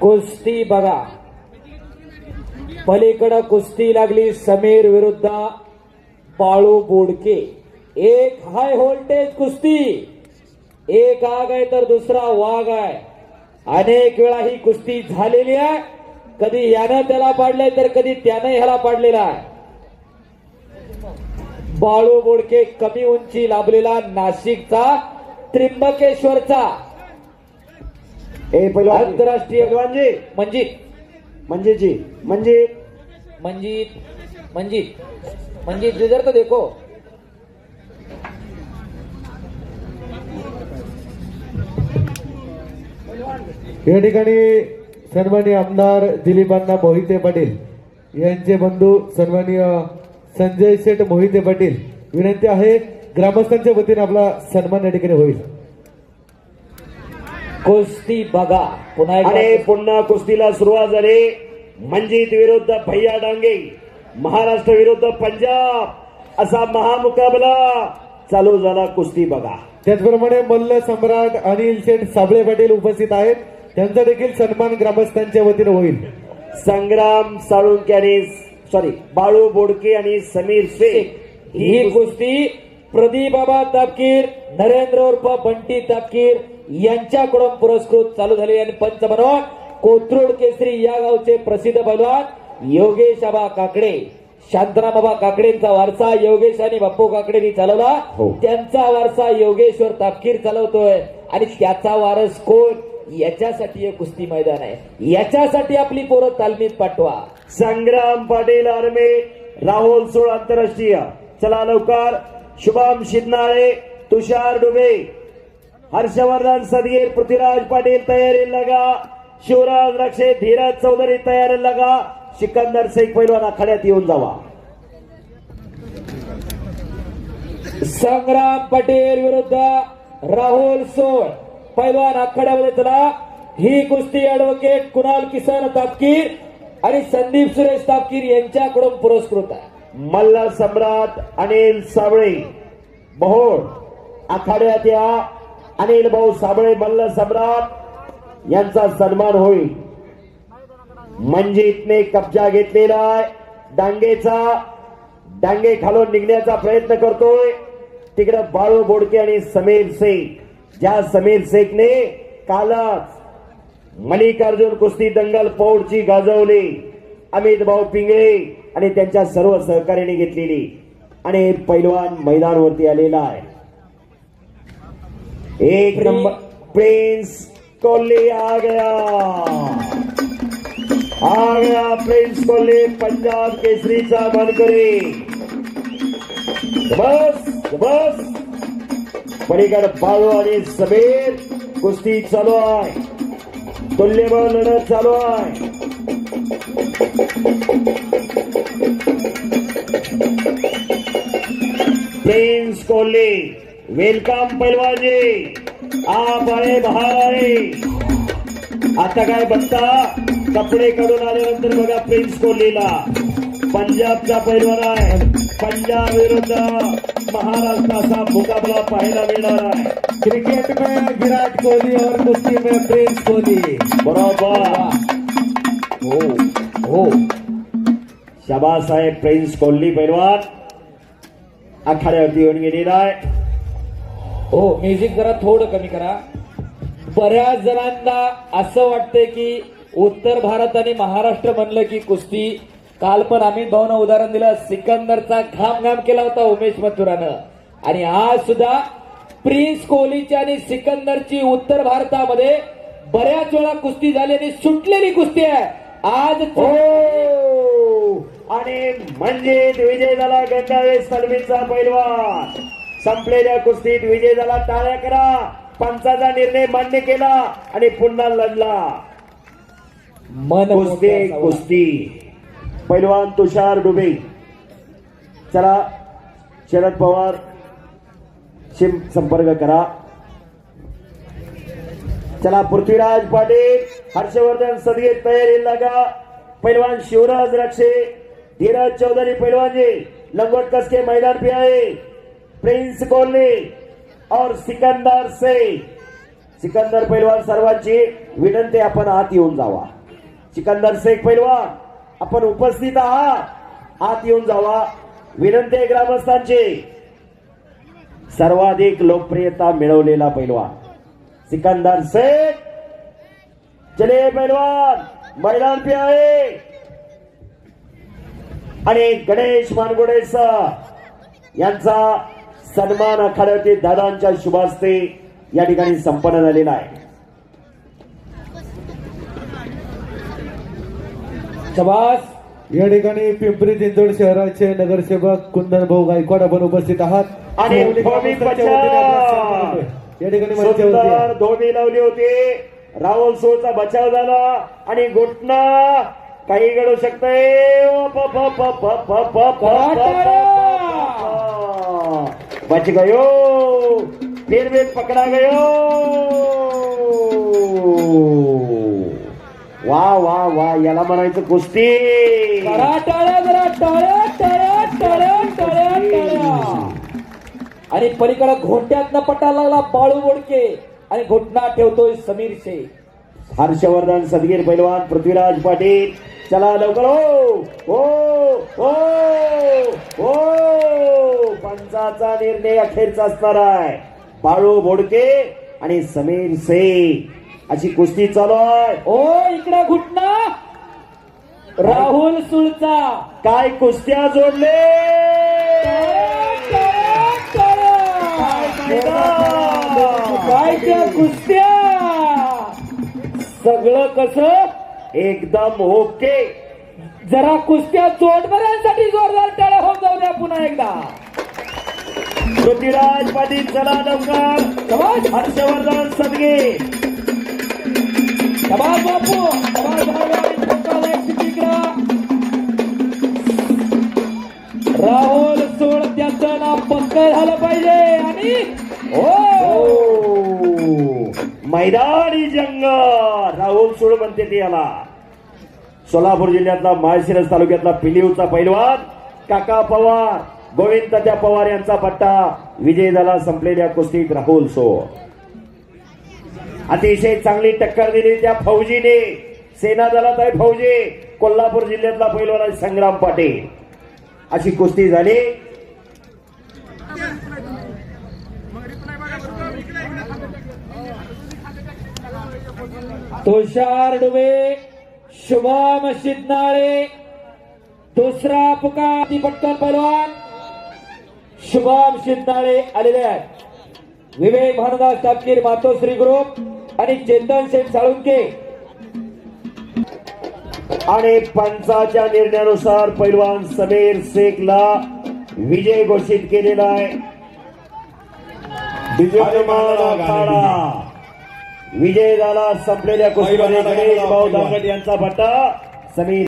कुस्ती बघा. पलीकडं कुस्ती लागली समीर विरुद्ध बाळू बोडके. एक हाय व्होल्टेज कुस्ती. एक आग आहे तर दुसरा वाघ आहे. अनेक वेळा ही कुस्ती झालेली आहे. कधी यानं त्याला पाडलंय तर कधी त्यानं ह्याला पाडलेला आहे. बाळू बोडके कमी उंची लाभलेला नाशिकचा त्र्यंबकेश्वरचा. ए पहिलवान आंतरराष्ट्रीय पहिलवानजी मंजित. म्हणजे जी. म्हणजे मंजित. मंजित. मंजित जिधर तो देखो. या ठिकाणी सन्माननीय आमदार दिलीपांना मोहिते पाटील यांचे बंधू सन्माननीय संजय शेठ मोहिते पाटील. विनंती आहे ग्रामस्थांच्या वतीने आपला सन्मान या ठिकाणी होईल. कुस्ती बघा. पुन्हा आणि एकदा पुन्हा कुस्तीला सुरुवात झाली. मंजित विरुद्ध भैया डांगे. महाराष्ट्र विरुद्ध पंजाब. असा महामुकाबला चालू झाला कुस्ती बघा. त्याचप्रमाणे मल्ल सम्राट अनिल शेठ साबळे पाटील उपस्थित आहेत. त्यांचा देखील सन्मान ग्रामस्थांच्या वतीने होईल. संग्राम साळुंके आणि सॉरी बाळू बोडके आणि समीर शेख. ही कुस्ती प्रदीप बाबा तापकीर नरेंद्र उर्फ बंटी तापकीर यांच्याकडून पुरस्कृत चालू झाली आणि पंच म्हणून कोथरूड केसरी या गावचे प्रसिद्ध पैलवान योगेश आबा काकडे शांतराम बाबा काकडेंचा वारसा योगेश आणि बाप्पू काकडेंनी चालवला. हो. त्यांचा वारसा योगेश्वर तापकीर चालवतोय. आणि त्याचा वारस कोण? याच्यासाठी हे कुस्ती मैदान आहे. याच्यासाठी आपली पोरं तालमीत पाठवा. संग्राम पाटील आर्मे राहुल सोळ आंतरराष्ट्रीय. चला लवकर. शुभम शिदनाळे तुषार डुबे हर्षवर्धन सदगीर पृथ्वीराज पाटील तयारी लगा शिवराज रक्षे धीरज चौधरी तयारी लगा सिकंदर शेख पैलवान आखाड्यात येऊन जावा. संग्राम पटेल विरुद्ध राहुल सोळ पैलवान आखाड्यामध्ये चला. ही कुस्ती ऍडव्होकेट कुणाल किसन तापकीर आणि संदीप सुरेश तापकीर यांच्याकडून पुरस्कृत आहे. मल्ल सम्राट अनिल साबळे मोहोळ आखाड्यात या अनिल भाऊ साबळे मल्ल सम्राट यांचा सन्मान होईल. मंजितने कब्जा घेतलेला आहे. डांगेचा डांगे खालून निघण्याचा प्रयत्न करतोय. तिकडे बाळू बोडके आणि समीर शेख. ज्या समीर शेखने कालच मल्लिकार्जुन कुस्ती दंगल पौडची गाजवली. अमित भाऊ पिंगळे आणि त्यांच्या सर्व सहकार्याने घेतलेली आणि पैलवान मैदानवरती आलेला आहे. एक नंबर प्रिन्स कोहली आ गया आ गया प्रिन्स कोहली पंजाब केसरीचा मानकरी. बस बस. पलीकडे बाळू आणि समीर कुस्ती चालू आहे. तुल्यबळ लढत चालू आहे. प्रिंस कोहली वेलकम पैलवानजी. आप आहे बहार आहे आता काय बघता? कपडे काढून आल्यानंतर बघा प्रिन्स कोहलीला. पंजाबचा पैलवान आहे. पंजाब विरुद्ध महाराष्ट्राचा मुकाबला पाहायला मिळणार आहे. क्रिकेट में विराट कोहली और कुस्ती में प्रिन्स कोहली. बरोबर. हो हो. शाबास आहे प्रिन्स कोहली पैलवान आखाड्यावरती येऊन गेलेला आहे हो म्युझिक जरा थोडं कमी करा. बऱ्याच जणांना असं वाटतंय की उत्तर भारत आणि महाराष्ट्र म्हणलं की कुस्ती. काल पण अमित भाऊनं उदाहरण दिलं. सिकंदरचा घाम घाम केला होता उमेश मथुरानं. आणि आज सुद्धा प्रिन्स कोहलीची आणि सिकंदरची उत्तर भारतामध्ये बऱ्याच वेळा कुस्ती झाली आणि सुटलेली कुस्ती आहे. आज हो. आणि म्हणजे विजय झाला गंगावे सलमीचा पैलवान. संपलेल्या कुस्तीत विजय झाला टाळ्या करा. पंचाचा निर्णय मान्य केला आणि पुन्हा लढला. मन कुस्ती कुस्ती. पैलवान तुषार डुबे. चला शरद पवार शिम संपर्क करा. चला पृथ्वीराज पाटील हर्षवर्धन सदगीर तयारी लगा. पैलवान शिवराज रक्षे. धीरज चौधरी पैलवानजी लंगोट कसके मैदान पे आए? प्रिंस कोहली और सिकंदर से। सिकंदर पैलवान सर्वांची विनंती आपण आत येऊन जावा. सिकंदर शेख पैलवान आपण उपस्थित आहात. आत येऊन जावा. विनंती ग्रामस्थांची. सर्वाधिक लोकप्रियता मिळवलेला पैलवान. सिकंदर शेख चले पैलवान मैदान पे आहे आणि गणेश मानगुडे सर यांचा सन्मान आखाड्यातील दादांच्या शुभास्ते या ठिकाणी संपन्न झालेला आहे. शबास. या ठिकाणी पिंपरी चिंचवड शहराचे नगरसेवक कुंदन भाऊ गायकवाड आपण उपस्थित आहात. आणि. या ठिकाणी. धोबी लावली होती. राहुल सोळचा बचाव झाला. आणि घुटना काही घडू शकतंय बच गयो फिर भी पकडा गयो वा वा वा याला म्हणायचं कुस्ती आणि पलीकडे घोट्यातनं पटा लागला बाळू बोडके आणि घोटणा ठेवतोय समीर हर्षवर्धन सदगीर पैलवान पृथ्वीराज पाटील चला लवकर हो हो हो हो. पंचाचा निर्णय अखेरचा असणार आहे. बाळू बोडके आणि समीर शेख अशी कुस्ती चालू आहे. ओ इकडे घुटना. राहुल सुळचा. काय कुस्त्या जोडले. काय त्या कुस्त्या? सगळं कसं? एकदम ओके. जरा कुस्त्या चोटबऱ्यांसाठी जोरदार टाळ्या होऊन जाऊ द्या पुन्हा एकदा. पृथ्वीराज पाटील चला लवकर शबाश हर्षवर्धन सदगे. समाज बापू. शबाश राहुल सोळ त्याचं नाव पक्क झालं पाहिजे. आणि हो ओ मैदानी जंग राहुल सुळ म्हणते ते याला. सोलापूर जिल्ह्यातला माळशिरस तालुक्यातला पिलिवचा पैलवान काका पवार गोविंद त्या पवार यांचा पट्टा विजय झाला संपलेल्या कुस्तीत राहुल सो अतिशय चांगली टक्कर दिली त्या फौजीने. सेना दलात आहे फौजी. कोल्हापूर जिल्ह्यातला पैलवान आहे संग्राम पाटील. अशी कुस्ती झाली. तुषार डुबे शुभम शिदनाळे दुसरा पुकार पटकन पहलवान शुभम शिदनाळे आलेले आहेत. विवेक भानुदास तापकीर मातोश्री ग्रुप आणि चेतन शेठ साळुंके. आणि पंचाच्या निर्णयानुसार पैलवान समीर शेखला विजय घोषित केलेला आहे. आखाडा. विजय झाला संपलेल्या कुस्तीमध्ये गणेश भाऊ दांगट यांचा पट्टा. समीर